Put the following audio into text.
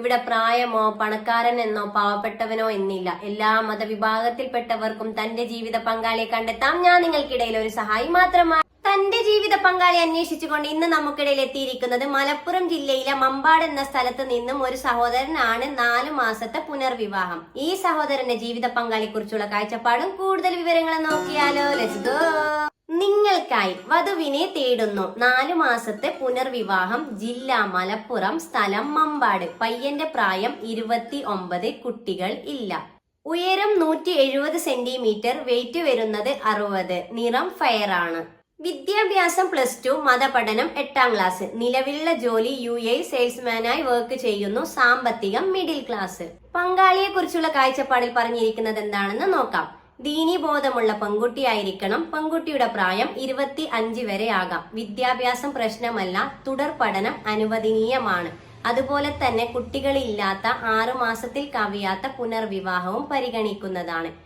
ഇവിടെ പ്രായമോ പണക്കാരൻ എന്നോ പാവപ്പെട്ടവനോ എന്നില്ല. എല്ലാ മതവിഭാഗത്തിൽപ്പെട്ടവർക്കും തന്റെ ജീവിത പങ്കാളിയെ കണ്ടെത്താം. ഞാൻ നിങ്ങൾക്കിടയിൽ ഒരു സഹായി മാത്രമാണ് തന്റെ ജീവിത പങ്കാളി അന്വേഷിച്ചുകൊണ്ട് ഇന്ന് നമുക്കിടയിൽ എത്തിയിരിക്കുന്നത് മലപ്പുറം ജില്ലയിലെ മമ്പാട് എന്ന സ്ഥലത്ത് നിന്നും ഒരു സഹോദരനാണ് നാലു മാസത്തെ പുനർവിവാഹം. ഈ സഹോദരന്റെ ജീവിത പങ്കാളിയെ കുറിച്ചുള്ള കാഴ്ചപ്പാടും കൂടുതൽ വിവരങ്ങൾ നോക്കിയാലോ. ലെറ്റ്സ് ഗോ വധുവിനെ തേടുന്നു. നാലു മാസത്തെ പുനർവിവാഹം ജില്ല മലപ്പുറം സ്ഥലം മമ്പാട്. പയ്യന്റെ പ്രായം ഇരുപത്തി ഒമ്പത് കുട്ടികൾ ഇല്ല. ഉയരം നൂറ്റി എഴുപത് സെന്റിമീറ്റർ വെയിറ്റ് വരുന്നത് അറുപത് നിറം ഫയർ ആണ് വിദ്യാഭ്യാസം പ്ലസ് ടു മതപഠനം എട്ടാം ക്ലാസ്. നിലവിലുള്ള ജോലി യു എ സെയിൽസ്മാനായി വർക്ക് ചെയ്യുന്നു സാമ്പത്തികം മിഡിൽ ക്ലാസ്. പങ്കാളിയെ കുറിച്ചുള്ള കാഴ്ചപ്പാടിൽ പറഞ്ഞിരിക്കുന്നത് എന്താണെന്ന് നോക്കാം. ദീനി ബോധമുള്ള പെൺകുട്ടിയായിരിക്കണം. പെൺകുട്ടിയുടെ പ്രായം ഇരുപത്തി അഞ്ച് വരെ ആകാം. വിദ്യാഭ്യാസം പ്രശ്നമല്ല തുടർ പഠനം അനുവദനീയമാണ്. അതുപോലെ തന്നെ കുട്ടികളില്ലാത്ത ആറു മാസത്തിൽ കവിയാത്ത പുനർവിവാഹവും പരിഗണിക്കുന്നതാണ്.